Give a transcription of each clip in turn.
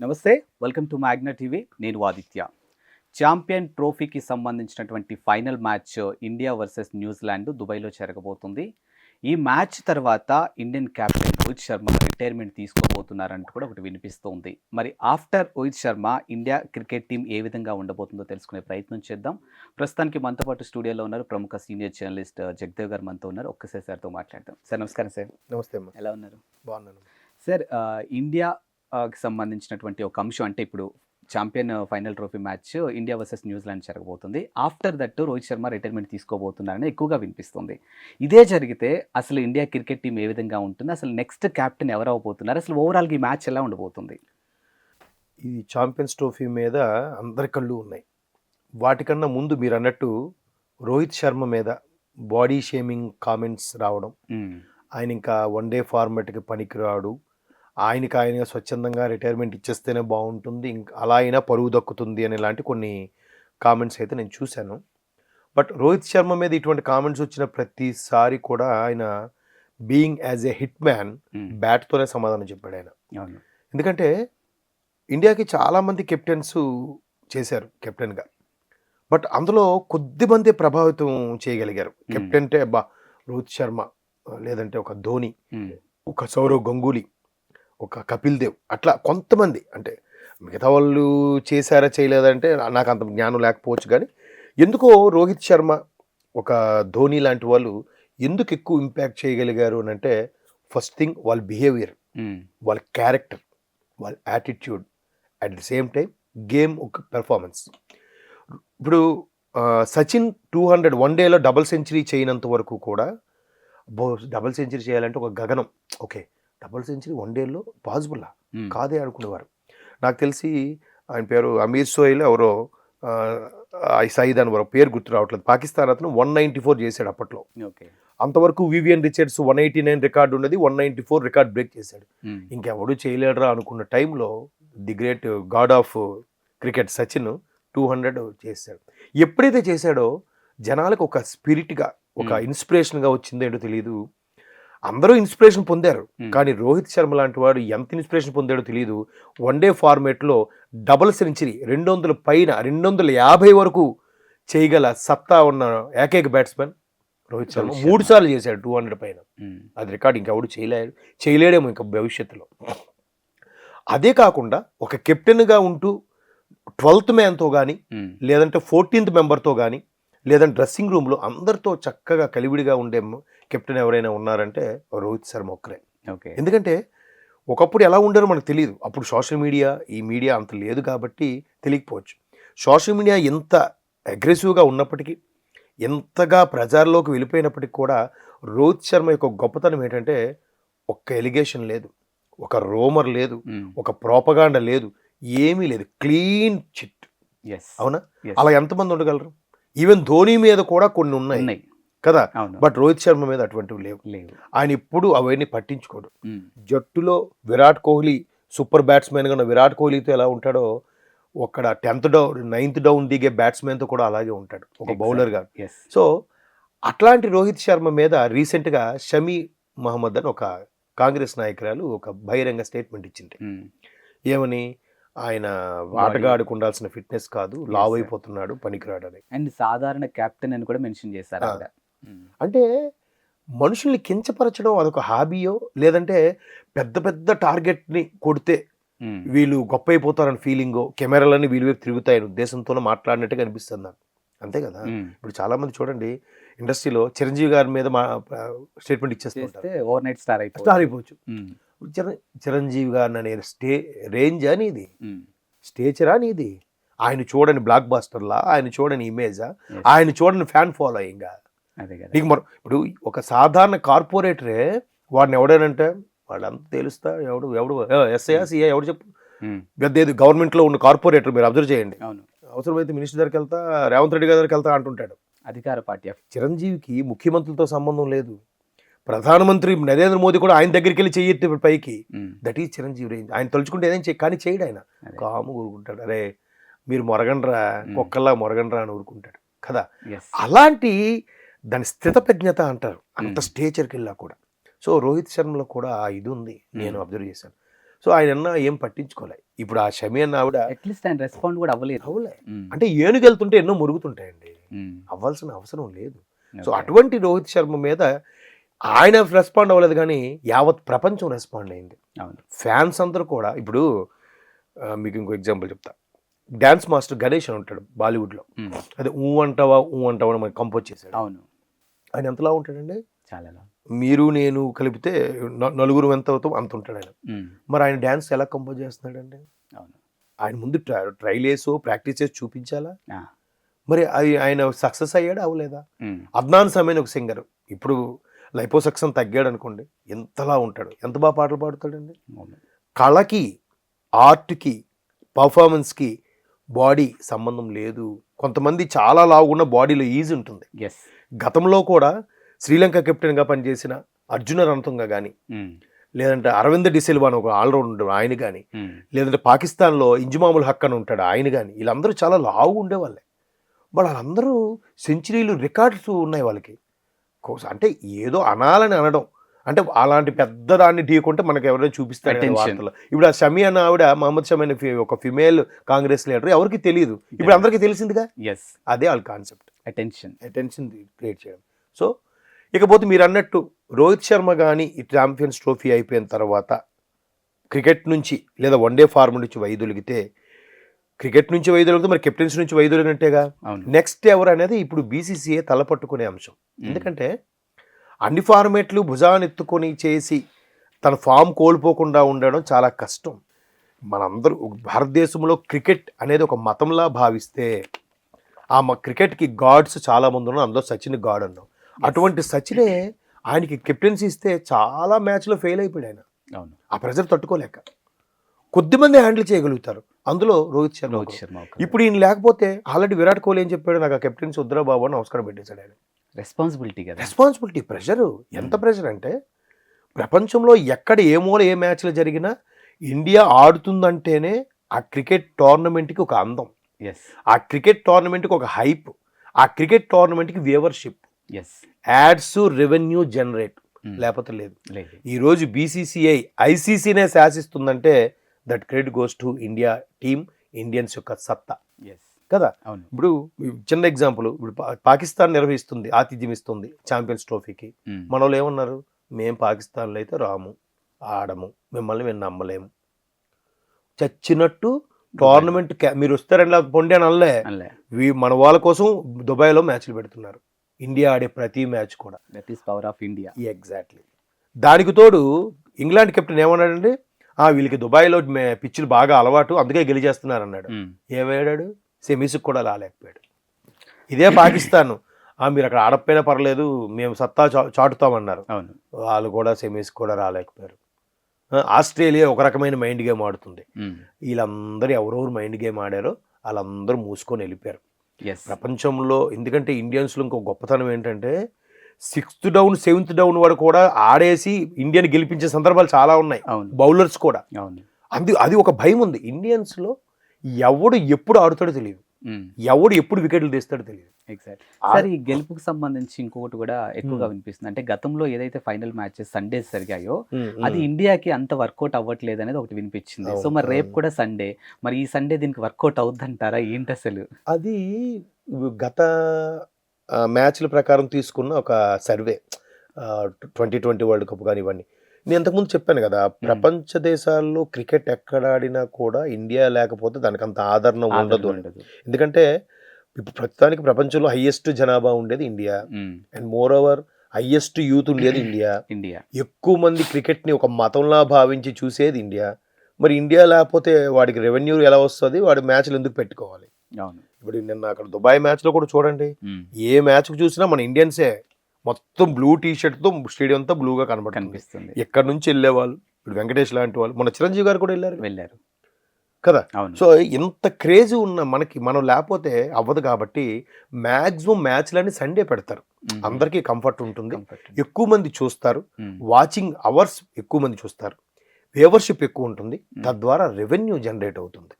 నమస్తే welcome to Magna TV నేను Aditya. Champion ట్రోఫీకి సంబంధించినటువంటి final match India versus New Zealand దుబాయ్లో జరగబోతుంది. ఈ మ్యాచ్ తర్వాత Indian captain Rohit Sharma retirement తీసుకోబోతున్నారంటూ కూడా ఒకటి వినిపిస్తోంది. మరి after Rohit Sharma India cricket team ఏ విధంగా ఉండబోతుందో తెలుసుకునే ప్రయత్నం చేద్దాం. ప్రస్తుతానికి మనతో పాటు స్టూడియోలో ఉన్నారు ప్రముఖ సీనియర్ జర్నలిస్ట్ జగదేవ్ గారు మనతో ఉన్నారు. ఒక్కసారి సార్తో మాట్లాడదాం. సార్ నమస్కారం సార్. నమస్తే ఎలా ఉన్నారు? బాగున్నాను. సార్ ఆ, ఇండియాకి సంబంధించినటువంటి ఒక అంశం. అంటే ఇప్పుడు champion final trophy match India versus New Zealand Zealand. After that Rohit Sharma retirement తీసుకోబోతున్నారని ఎక్కువగా వినిపిస్తుంది. ఇదే జరిగితే అసలు ఇండియా క్రికెట్ టీం ఏ విధంగా ఉంటుంది? అసలు నెక్స్ట్ కెప్టెన్ ఎవరు అవబోతున్నారు? అసలు ఓవరాల్గా ఈ మ్యాచ్ ఎలా ఉండబోతుంది? ఈ ఛాంపియన్స్ ట్రోఫీ మీద అందరి కళ్ళు ఉన్నాయి. వాటికన్నా ముందు మీరు అన్నట్టు రోహిత్ శర్మ మీద బాడీ షేమింగ్ కామెంట్స్ రావడం. ఆయన ఇంకా వన్ డే ఫార్మాట్కి పనికిరాడు. ఆయనకి ఆయన స్వచ్ఛందంగా రిటైర్మెంట్ ఇచ్చేస్తేనే బాగుంటుంది ఇంకా అలా అయినా పరువు దక్కుతుంది అని ఇలాంటి కొన్ని కామెంట్స్ అయితే నేను చూశాను బట్ రోహిత్ శర్మ మీద ఇటువంటి కామెంట్స్ వచ్చిన ప్రతిసారి కూడా ఆయన being as a hit man. బ్యాట్తోనే సమాధానం చెప్పాడు ఆయన ఎందుకంటే ఇండియాకి చాలామంది కెప్టెన్స్ చేశారు కెప్టెన్గా బట్ అందులో కొద్ది మంది ప్రభావితం చేయగలిగారు. కెప్టెన్ అంటే బా రోహిత్ శర్మ లేదంటే ఒక ధోని. ఒక సౌరవ్ గంగూలీ ఒక కపిల్ దేవ్. అట్లా కొంతమంది. అంటే మిగతా వాళ్ళు చేశారా చేయలేదంటే నాకు అంత జ్ఞానం లేకపోవచ్చు కానీ ఎందుకో రోహిత్ శర్మ ఒక ధోని లాంటి వాళ్ళు ఎందుకు ఎక్కువ ఇంపాక్ట్ చేయగలిగారు అని అంటే ఫస్ట్ థింగ్ వాళ్ళ బిహేవియర్ మ్మ్. వాళ్ళ క్యారెక్టర్ వాళ్ళ attitude at the same time game ఒక పెర్ఫార్మెన్స్ ఇప్పుడు సచిన్ టూ హండ్రెడ్ వన్ డేలో డబుల్ సెంచరీ చేయనంత వరకు కూడా బో డబుల్ సెంచరీ చేయాలంటే ఒక గగనం. ఓకే. డబుల్ సెంచరీ వన్ డేలో పాసిబుల్లా. కాదే అనుకునేవారు. నాకు తెలిసి ఆయన పేరు అమీర్ సోయిల్ ఎవరో సయీద్ అని వారు పేరు గుర్తు రావట్లేదు. పాకిస్తాన్ అతను వన్ నైంటీ ఫోర్ చేశాడు అప్పట్లో. ఓకే. అంతవరకు Vivian Richards one eighty nine record ఉన్నది one ninety four record break చేశాడు. ఇంకెవడు చేయలేడురా అనుకున్న టైంలో the great god of cricket Sachin two hundred చేశాడు. ఎప్పుడైతే చేశాడో జనాలకు ఒక స్పిరిట్గా ఒక. ఇన్స్పిరేషన్గా వచ్చిందో ఏంటో తెలియదు అందరూ ఇన్స్పిరేషన్ పొందారు. కానీ రోహిత్ శర్మ లాంటి వాడు ఎంత ఇన్స్పిరేషన్ పొందాడో తెలియదు వన్ డే ఫార్మేట్లో డబుల్ సెంచరీ రెండు వందల పైన రెండు వందల యాభై వరకు చేయగల సత్తా ఉన్న ఏకైక బ్యాట్స్మెన్ రోహిత్ శర్మ మూడు. సార్లు చేశాడు టూ హండ్రెడ్ పైన. అది రికార్డ్ ఇంకెవడు చేయలేడు చేయలేడేమో ఇంకా భవిష్యత్తులో అదే కాకుండా ఒక కెప్టెన్గా ఉంటూ ట్వెల్త్ మ్యాన్తో కానీ. లేదంటే ఫోర్టీన్త్ మెంబర్తో కానీ లేదంటే డ్రెస్సింగ్ రూమ్లో అందరితో చక్కగా కలివిడిగా ఉండే కెప్టెన్ ఎవరైనా ఉన్నారంటే రోహిత్ శర్మ ఒక్కరే. ఓకే. ఎందుకంటే ఒకప్పుడు ఎలా ఉండారో మనకు తెలియదు అప్పుడు సోషల్ మీడియా ఈ మీడియా అంత లేదు కాబట్టి తెలియకపోవచ్చు. సోషల్ మీడియా ఎంత అగ్రెసివ్గా ఉన్నప్పటికీ ఎంతగా ప్రజల్లోకి వెళ్ళిపోయినప్పటికీ కూడా రోహిత్ శర్మ యొక్క గొప్పతనం ఏంటంటే ఒక్క ఎలిగేషన్ లేదు. ఒక రోమర్ లేదు. ఒక ప్రోపగాండ లేదు. ఏమీ లేదు. Clean chit. ఎస్ అవునా. అలా ఎంతమంది ఉండగలరు? ఈవెన్ ధోని మీద కూడా కొన్ని ఉన్నాయి. ఉన్నాయి. కదా? బట్ రోహిత్ శర్మ మీద అటువంటివి లేవు. లేవు. ఆయన ఇప్పుడు అవన్నీ పట్టించుకోడు. జట్టులో విరాట్ కోహ్లీ సూపర్ బ్యాట్స్మెన్గా ఉన్న విరాట్ కోహ్లీతో ఎలా ఉంటాడో ఒక్కడ టెన్త్ డౌన్ నైన్త్ డౌన్ దిగే బ్యాట్స్మెన్తో కూడా అలాగే ఉంటాడు ఒక. బౌలర్గా. సో అట్లాంటి రోహిత్ శర్మ మీద రీసెంట్గా షమీ మహమ్మద్ అని ఒక కాంగ్రెస్ నాయకురాలు ఒక బహిరంగ స్టేట్మెంట్ ఇచ్చింది. ఏమని? ఆయన ఆటగా ఉండాల్సిన ఫిట్నెస్ కాదు లావ్ అయిపోతున్నాడు పనికిరాడు అని అండ్ సాధారణ కెప్టెన్ అని కూడా మెన్షన్ చేశారు. అంటే మనుషుల్ని కించపరచడం అదొక హాబీయో? లేదంటే పెద్ద పెద్ద టార్గెట్ని కొడితే. వీళ్ళు గొప్ప అయిపోతారని ఫీలింగో? కెమెరాలన్నీ వీళ్ళు వైపు తిరుగుతాయని ఉద్దేశంతోనే మాట్లాడినట్టుగా అనిపిస్తుంది నాకు. అంతే కదా. ఇప్పుడు చాలా మంది చూడండి ఇండస్ట్రీలో చిరంజీవి గారి మీద మా స్టేట్మెంట్ ఇచ్చేస్తుంటారు చేస్తే ఓవర్ నైట్ స్టార్ అయిపోతుంది స్టార్ అయిపోవచ్చు. చిర- చిరంజీవి గారిని అనే స్టే రేంజ్ అని ఇది. స్టేచరా నీది ఆయన చూడని బ్లాక్ బాస్టర్లా ఆయన చూడని ఇమేజా. ఆయన చూడని ఫ్యాన్ ఫాలోయింగా. కదా. నీకు మరి ఇప్పుడు ఒక సాధారణ కార్పొరేటరే వాడిని ఎవడేనంటే వాళ్ళంతా తెలుస్తా ఎవడు ఎవడు ఎస్ఐయా సిఐ ఎవడు చెప్పు. పెద్ద గవర్నమెంట్లో ఉన్న కార్పొరేటర్ మీరు అబ్జర్వ్ చేయండి. అవసరమైతే మినిస్టర్ దగ్గరికి వెళ్తా రేవంత్ రెడ్డి గారి దగ్గరికి వెళ్తా అంటుంటాడు. అధికార పార్టీ చిరంజీవికి ముఖ్యమంత్రులతో సంబంధం లేదు. ప్రధానమంత్రి నరేంద్ర మోదీ కూడా ఆయన దగ్గరికి వెళ్ళి చెయ్యెత్తి పైకి. That is Chiranjeevi range. ఆయన తలుచుకుంటే ఏదైనా చేయి కానీ చేయడు ఆయన. కాము ఊరుకుంటాడు. అరే మీరు మొరగండ్రా. కుక్కల్లా మొరగండ్రా అని ఊరుకుంటాడు. కదా. అలాంటి దాని స్థితప్రజ్ఞత అంటారు. అంత. స్టేచర్కి వెళ్ళా కూడా. సో రోహిత్ శర్మలో కూడా ఆ ఇది ఉంది. నేను. అబ్జర్వ్ చేశాను. సో ఆయన అన్న ఏం పట్టించుకోలే. ఇప్పుడు ఆ షమి అన్న ఆవిడ అట్లీస్ట్ ఆయన రెస్పాండ్ కూడా అవ్వలేదు. ఉమ్, అంటే ఏనుగెళ్తుంటే ఎన్నో మురుగుతుంటాయండి. అవ్వాల్సిన అవసరం లేదు. సో. అటువంటి రోహిత్ శర్మ మీద ఆయన రెస్పాండ్ అవ్వలేదు కానీ యావత్ ప్రపంచం రెస్పాండ్ అయింది. అవును. ఫ్యాన్స్ అందరూ కూడా ఇప్పుడు మీకు ఇంకో ఎగ్జాంపుల్ చెప్తా. డ్యాన్స్ మాస్టర్ గణేష్ అని ఉంటాడు బాలీవుడ్లో. అదే ఊ అంటావా ఊ అంటావా అని మనకి కంపోజ్ చేశాడు. అవును. ఆయన ఎంతలా ఉంటాడండి? చాలా మీరు నేను కలిపితే నలుగురు ఎంత అవుతాం అంత ఉంటాడు ఆయన. మరి ఆయన డ్యాన్స్ ఎలా కంపోజ్ చేస్తున్నాడండి? అవును. ఆయన ముందు ట్రైల్ వేసో ప్రాక్టీస్ చేసి చూపించాలా? మరి అది ఆయన సక్సెస్ అయ్యాడా? అవ్వలేదా? అద్నాన్ సమేన్ ఒక సింగర్ ఇప్పుడు లైపోసక్సం తగ్గాడు అనుకోండి ఎంతలా ఉంటాడు? ఎంత బాగా పాటలు పాడుతాడండి. కళకి ఆర్ట్కి పర్ఫార్మెన్స్కి బాడీ సంబంధం లేదు. కొంతమంది చాలా లావున్న బాడీలో ఈజీ ఉంటుంది. ఎస్ గతంలో కూడా శ్రీలంక కెప్టెన్గా పనిచేసిన అర్జున రణతుంగ కానీ లేదంటే అరవింద్ డిసిల్వా అని ఒక ఆల్రౌండర్ ఆయన కానీ లేదంటే పాకిస్తాన్లో ఇంజుమాముల్ హక్ అని ఉంటాడు ఆయన కానీ వీళ్ళందరూ చాలా లావు ఉండేవాళ్ళే వాళ్ళు వాళ్ళందరూ సెంచరీలు రికార్డ్స్ ఉన్నాయి వాళ్ళకి. అంటే ఏదో అనాలని అనడం. అంటే అలాంటి పెద్ద దాన్ని ఢీకొంటే మనకు ఎవరైనా చూపిస్తారు. వార్తల్లో ఇప్పుడు ఆ షమి అన్న ఆవిడ మహమ్మద్ షమి అనే ఒక ఫిమేల్ కాంగ్రెస్ లీడర్ ఎవరికి తెలియదు ఇప్పుడు అందరికీ తెలిసిందిగా? ఎస్ అదే వాళ్ళ కాన్సెప్ట్. అటెన్షన్ అటెన్షన్ క్రియేట్ చేయడం. సో ఇకపోతే మీరు అన్నట్టు రోహిత్ శర్మ కానీ ఈ ఛాంపియన్స్ ట్రోఫీ అయిపోయిన తర్వాత క్రికెట్ నుంచి లేదా వన్డే ఫార్మ్ నుంచి వైదొలిగితే క్రికెట్ నుంచి వైదొలిగితే మరి కెప్టెన్స్ నుంచి వైదొలిగినట్టేగా నెక్స్ట్ ఎవరు అనేది ఇప్పుడు బీసీసీఏ తలపట్టుకునే అంశం. ఎందుకంటే అన్ని ఫార్మేట్లు భుజానెత్తుకొని చేసి తన ఫామ్ కోల్పోకుండా ఉండడం చాలా కష్టం. మనందరూ భారతదేశంలో క్రికెట్ అనేది ఒక మతంలా భావిస్తే ఆ మ క్రికెట్కి గాడ్స్ చాలా మంది ఉన్నారు. అందులో సచిన్ గాడ్ అన్నాం. అటువంటి సచినే ఆయనకి కెప్టెన్సీ ఇస్తే చాలా మ్యాచ్లో ఫెయిల్ అయిపోయాడు ఆయన. ఆ ప్రెజర్ తట్టుకోలేక. కొద్దిమంది హ్యాండిల్ చేయగలుగుతారు. అందులో రోహిత్ శర్మ రోహిత్. శర్మ ఇప్పుడు ఈయన లేకపోతే ఆల్రెడీ విరాట్ కోహ్లీ ఏం చెప్పాడు? నాకు ఆ కెప్టెన్సీ వద్దురా బాబు అని నమస్కారం పెట్టేశాడు ఆయన. రెస్పాన్సిబిలిటీ కదా. రెస్పాన్సిబిలిటీ ప్రెషర్ ఎంత ప్రెషర్ అంటే ప్రపంచంలో ఎక్కడ ఏ మూల ఏ మ్యాచ్లు జరిగినా ఇండియా ఆడుతుందంటేనే ఆ క్రికెట్ టోర్నమెంట్కి ఒక అందం. ఎస్ ఆ క్రికెట్ టోర్నమెంట్కి ఒక హైప్. ఆ cricket టోర్నమెంట్కి viewership. Yes ads revenue generate. లేకపోతే లేదు. లేదు. ఈరోజు బీసీసీఐ ఐసీసీనే శాసిస్తుందంటే that credit goes to India team Indians యొక్క సత్తా. కదా? ఇప్పుడు చిన్న ఎగ్జాంపుల్ ఇప్పుడు పాకిస్తాన్ నిర్వహిస్తుంది ఆతిథ్యం ఇస్తుంది ఛాంపియన్స్ ట్రోఫీకి. మన వాళ్ళు ఏమన్నారు? మేం పాకిస్తాన్లో అయితే రాము ఆడము మిమ్మల్ని మేము నమ్మలేము. చచ్చినట్టు టోర్నమెంట్ మీరు వస్తారని పొండి అని అనలే. మన వాళ్ళ కోసం దుబాయ్లో మ్యాచ్లు పెడుతున్నారు. ఇండియా ఆడే ప్రతి మ్యాచ్ కూడా. That is power of India exactly దానికి తోడు ఇంగ్లాండ్ కెప్టెన్ ఏమన్నాడండి? వీళ్ళకి దుబాయ్లో పిచ్చులు బాగా అలవాటు అందుకే గెలిచేస్తున్నారు అన్నాడు ఏమయ్యాడు సెమీస్కి కూడా రాలేకపోయాడు. ఇదే పాకిస్తాన్. ఆ మీరు అక్కడ ఆడకపోయినా పర్లేదు మేము సత్తా చా- చాటుతామన్నారు. వాళ్ళు కూడా సెమీస్ కూడా రాలేకపోయారు. ఆస్ట్రేలియా ఒక రకమైన మైండ్ గేమ్ ఆడుతుంది. వీళ్ళందరూ ఎవరెవరు మైండ్ గేమ్ ఆడారో వాళ్ళందరూ మూసుకొని వెళ్ళిపోయారు. ప్రపంచంలో ఎందుకంటే ఇండియన్స్లో ఇంకో గొప్పతనం ఏంటంటే సిక్స్త్ డౌన్ సెవెంత్ డౌన్ వాడు కూడా ఆడేసి ఇండియాని గెలిపించే సందర్భాలు చాలా ఉన్నాయి. బౌలర్స్ కూడా. అవును. అది అది ఒక భయం ఉంది. ఇండియన్స్లో ఎవడు ఎప్పుడు ఆడుతాడో తెలియదు. ఎవడు ఎప్పుడు వికెట్లు తీస్తాడో తెలియదు. ఎగ్జాక్ట్ సార్ ఈ గెలుపుకి సంబంధించి ఇంకొకటి కూడా ఎక్కువగా వినిపిస్తుంది. అంటే గతంలో ఏదైతే ఫైనల్ మ్యాచెస్ సండేస్ జరిగాయో అది ఇండియాకి అంత వర్కౌట్ అవ్వట్లేదు అనేది ఒకటి వినిపించింది. సో మరి రేపు. కూడా సండే. మరి ఈ సండే దీనికి వర్కౌట్ అవుద్దంటారా? ఏంటి అసలు? అది గత మ్యాచ్ల ప్రకారం తీసుకున్న ఒక survey twenty twenty world cup కానీ ఇవన్నీ. నేను ఇంతకుముందు చెప్పాను కదా ప్రపంచ దేశాల్లో క్రికెట్ ఎక్కడ ఆడినా కూడా ఇండియా లేకపోతే దానికి అంత ఆదరణ ఉండదు ఎందుకంటే ఇప్పుడు ప్రస్తుతానికి ప్రపంచంలో హైయెస్ట్ జనాభా ఉండేది India. And moreover highest youth ఉండేది ఇండియా. ఇండియా. ఎక్కువ మంది క్రికెట్ని ఒక మతంలా భావించి చూసేది ఇండియా. మరి ఇండియా లేకపోతే వాడికి రెవెన్యూ ఎలా వస్తుంది? వాడి మ్యాచ్లు ఎందుకు పెట్టుకోవాలి? అవును. ఇప్పుడు నిన్న అక్కడ దుబాయ్ మ్యాచ్లో కూడా చూడండి. ఏ మ్యాచ్కి చూసినా మన ఇండియన్సే మొత్తం బ్లూ టీ షర్ట్తో స్టేడియం అంతా బ్లూగా కనబడుతుంది. ఎక్కడి నుంచి వెళ్ళేవాళ్ళు ఇప్పుడు వెంకటేష్ లాంటి వాళ్ళు. మన చిరంజీవి గారు కూడా వెళ్ళారు. వెళ్ళారు. కదా? సో ఇంత క్రేజ్ ఉన్న మనకి మనం లేకపోతే అవ్వదు కాబట్టి మ్యాక్సిమం మ్యాచ్లన్నీ సండే పెడతారు. అందరికీ కంఫర్ట్ ఉంటుంది. ఎక్కువ మంది చూస్తారు. వాచింగ్ అవర్స్ ఎక్కువ మంది చూస్తారు. వ్యూవర్షిప్ ఎక్కువ ఉంటుంది. తద్వారా రెవెన్యూ జనరేట్ అవుతుంది.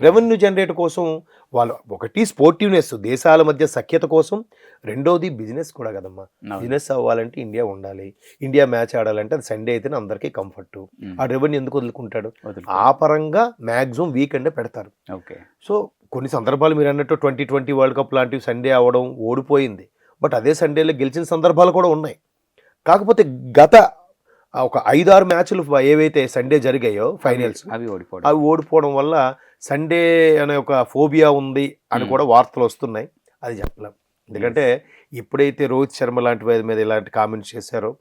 రెవెన్యూ జనరేట్ కోసం వాళ్ళు ఒకటి స్పోర్టివ్నెస్ దేశాల మధ్య సఖ్యత కోసం రెండోది బిజినెస్ కూడా కదమ్మా. బిజినెస్ అవ్వాలంటే ఇండియా ఉండాలి. ఇండియా మ్యాచ్ ఆడాలంటే అది సండే అయితేనే అందరికీ కంఫర్ట్. ఆ రెవెన్యూ ఎందుకు వదులుకుంటాడు? వదులుకో. ఆ పరంగా మ్యాక్సిమం వీకెండ్ పెడతారు. ఓకే. సో కొన్ని సందర్భాలు మీరు అన్నట్టు ట్వంటీ ట్వంటీ వరల్డ్ కప్ లాంటివి సండే అవ్వడం ఓడిపోయింది. బట్ అదే సండేలో గెలిచిన సందర్భాలు కూడా ఉన్నాయి. కాకపోతే గత ఒక ఐదారు మ్యాచ్లు ఏవైతే సండే జరిగాయో ఫైనల్స్ అవి ఓడిపోవడం. అవి ఓడిపోవడం వల్ల సండే అనే ఒక ఫోబియా ఉంది అని. కూడా వార్తలు వస్తున్నాయి. అది చెప్పలేం. ఎందుకంటే ఎప్పుడైతే రోహిత్ శర్మ లాంటి వారి మీద ఇలాంటి కామెంట్స్ చేశారో.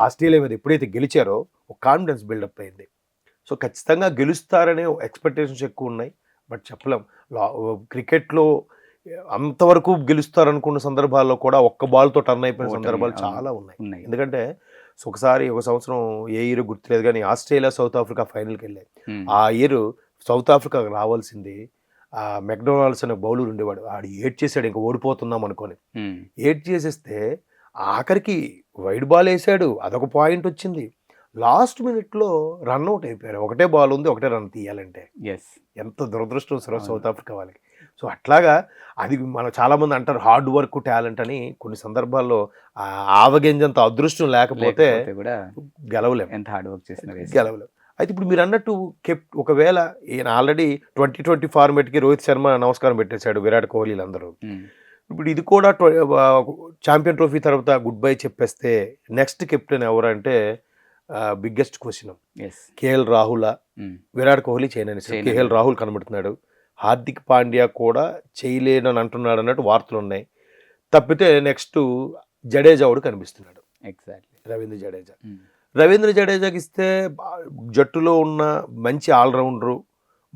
ఆస్ట్రేలియా మీద ఎప్పుడైతే గెలిచారో ఒక కాన్ఫిడెన్స్ బిల్డప్ అయింది. సో ఖచ్చితంగా గెలుస్తారనే ఎక్స్పెక్టేషన్స్ ఎక్కువ ఉన్నాయి. బట్ చెప్పలేం. లా- క్రికెట్లో అంతవరకు గెలుస్తారనుకున్న సందర్భాల్లో కూడా ఒక్క బాల్తో టర్న్ అయిపోయిన సందర్భాలు. చాలా ఉన్నాయి. ఎందుకంటే సో ఒకసారి ఒక సంవత్సరం ఏ ఇయర్ గుర్తులేదు కానీ ఆస్ట్రేలియా సౌత్ ఆఫ్రికా ఫైనల్కి వెళ్ళాయి. ఆ ఇయర్ సౌత్ ఆఫ్రికాకి రావాల్సింది. ఆ మెక్డొనాల్డ్స్ అనే బౌలర్ ఉండేవాడు. ఆడు ఏడ్ చేశాడు ఇంకా ఓడిపోతున్నాం అనుకొని. ఏడ్ చేసేస్తే ఆఖరికి వైడ్ బాల్ వేసాడు. అదొక పాయింట్ వచ్చింది. లాస్ట్ మినిట్లో రన్అట్ అయిపోయారు. ఒకటే బాల్ ఉంది ఒకటే రన్ తీయాలంటే. ఎస్ ఎంత దురదృష్టం సార్. సౌత్ ఆఫ్రికా వాళ్ళకి. సో అట్లాగా అది మనం చాలామంది అంటారు హార్డ్ వర్క్ టాలెంట్ అని కొన్ని సందర్భాల్లో ఆవగింజంత అదృష్టం లేకపోతే కూడా గెలవలేం. ఎంత హార్డ్ వర్క్ చేసినా waste. గెలవలేం. అయితే ఇప్పుడు మీరు అన్నట్టు కెప్ ఒకవేళ ఈయన ఆల్రెడీ ట్వంటీ ట్వంటీ ఫార్మేట్కి రోహిత్ శర్మ నమస్కారం పెట్టేశాడు విరాట్ కోహ్లీలు అందరూ ఉమ్. ఇప్పుడు ఇది కూడా ఛాంపియన్ ట్రోఫీ తర్వాత గుడ్ బై చెప్పేస్తే నెక్స్ట్ కెప్టెన్ ఎవరంటే biggest question KL Rahul. Virat Kohli చేయనని చేయనని. కేఎల్ రాహుల్ కనబడుతున్నాడు. హార్దిక్ పాండ్యా కూడా చేయలేనని అంటున్నాడు అన్నట్టు వార్తలు ఉన్నాయి. తప్పితే నెక్స్ట్ జడేజా కూడా కనిపిస్తున్నాడు. ఎగ్జాక్ట్లీ రవీంద్ర జడేజా. ఉమ్. రవీంద్ర జడేజాకి ఇస్తే జట్టులో ఉన్న మంచి ఆల్రౌండరు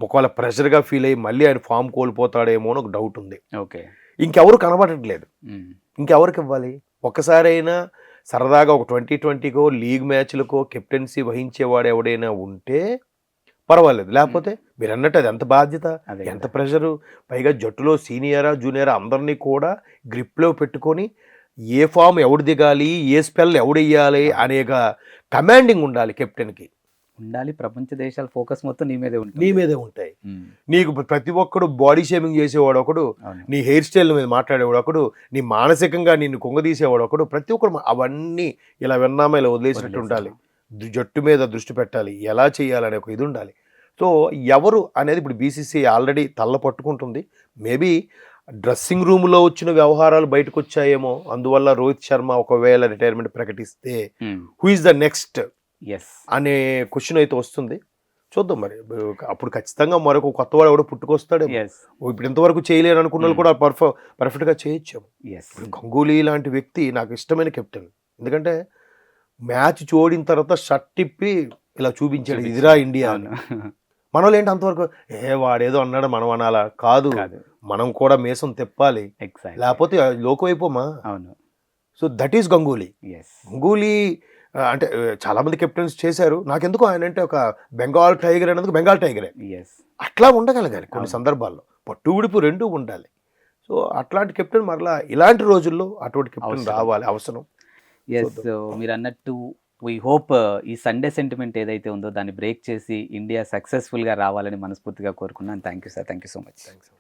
ఒకవేళ ప్రెషర్గా ఫీల్ అయ్యి మళ్ళీ ఆయన ఫామ్ కోల్పోతాడేమో అని ఒక డౌట్ ఉంది. ఓకే ఇంకెవరు కనబడట్లేదు. ఉమ్. ఇంకెవరికి ఇవ్వాలి? ఒక్కసారైనా సరదాగా ఒక ట్వంటీ ట్వంటీకో లీగ్ మ్యాచ్లకో కెప్టెన్సీ వహించేవాడు ఎవడైనా ఉంటే పర్వాలేదు. లేకపోతే మీరు అన్నట్టు అది ఎంత బాధ్యత ఎంత ప్రెషరు పైగా జట్టులో సీనియరా జూనియరా అందరినీ కూడా గ్రిప్లో పెట్టుకొని ఏ ఫామ్ ఎవడు దిగాలి ఏ స్పెల్ ఎవడెయ్యాలి అనేక కమాండింగ్ ఉండాలి కెప్టెన్కి. ఉండాలి. ప్రపంచ దేశాల ఫోకస్ మొత్తం నీ మీదే ఉంటుంది. నీ మీదే ఉంటాయి. నీకు ప్రతి ఒక్కడు బాడీ షేమింగ్ చేసేవాడు ఒకడు నీ హెయిర్ స్టైల్ మీద మాట్లాడేవాడు ఒకడు నీ మానసికంగా నిన్ను కుంగదీసేవాడు ఒకడు ప్రతి ఒక్కడు మా- అవన్నీ ఇలా విన్నామా ఇలా వదిలేసినట్టు ఉండాలి. జట్టు మీద దృష్టి పెట్టాలి. ఎలా చేయాలనే ఒక ఇది ఉండాలి. సో ఎవరు అనేది ఇప్పుడు బీసీసీ ఆల్రెడీ తల్ల పట్టుకుంటుంది. మేబీ డ్రెస్సింగ్ రూమ్లో వచ్చిన వ్యవహారాలు బయటకు వచ్చాయేమో అందువల్ల రోహిత్ శర్మ ఒకవేళ రిటైర్మెంట్ ప్రకటిస్తే హూ ఇస్ ద నెక్స్ట్ అనే క్వశ్చన్ అయితే వస్తుంది. చూద్దాం మరి. అప్పుడు ఖచ్చితంగా మరొక కొత్తవాడు ఎవడో పుట్టుకొస్తాడు ఇప్పుడు ఇంతవరకు చేయలేరు అనుకున్న వాళ్ళు Hmm. కూడా పర్ఫె పర్ఫెక్ట్గా చేయొచ్చు గంగూలీ లాంటి వ్యక్తి నాకు ఇష్టమైన కెప్టెన్. ఎందుకంటే మ్యాచ్ చూడిన తర్వాత షర్ట్ తిప్పి ఇలా చూపించాడు ఇదిరా ఇండియా అని. మన ఏంటి అంతవరకు? ఏ వాడేదో అన్నాడు మనం అనాలా? కాదు. మనం కూడా మేసం తెప్పాలి. లేకపోతే లోకం అయిపోమా? అవును. So that is Ganguly. Ganguly అంటే ఆ, చాలా మంది కెప్టెన్స్ చేశారు. నాకెందుకు ఆయన అంటే ఒక బెంగాల్ టైగర్ అనేందుకు బెంగాల్ టైగరే. అట్లా ఉండగలగాలి కొన్ని. సందర్భాల్లో. పట్టు విడుపు రెండూ ఉండాలి. సో అట్లాంటి కెప్టెన్ మరలా ఇలాంటి రోజుల్లో అటువంటి కెప్టెన్. రావాలి. అవసరం. ఎస్ మీరు అన్నట్టు వీ హోప్ ఈ సండే సెంటిమెంట్ ఏదైతే ఉందో దాన్ని బ్రేక్ చేసి ఇండియా సక్సెస్ఫుల్గా రావాలని మనస్ఫూర్తిగా కోరుకున్నాను. Thank you sir thank you so much thanks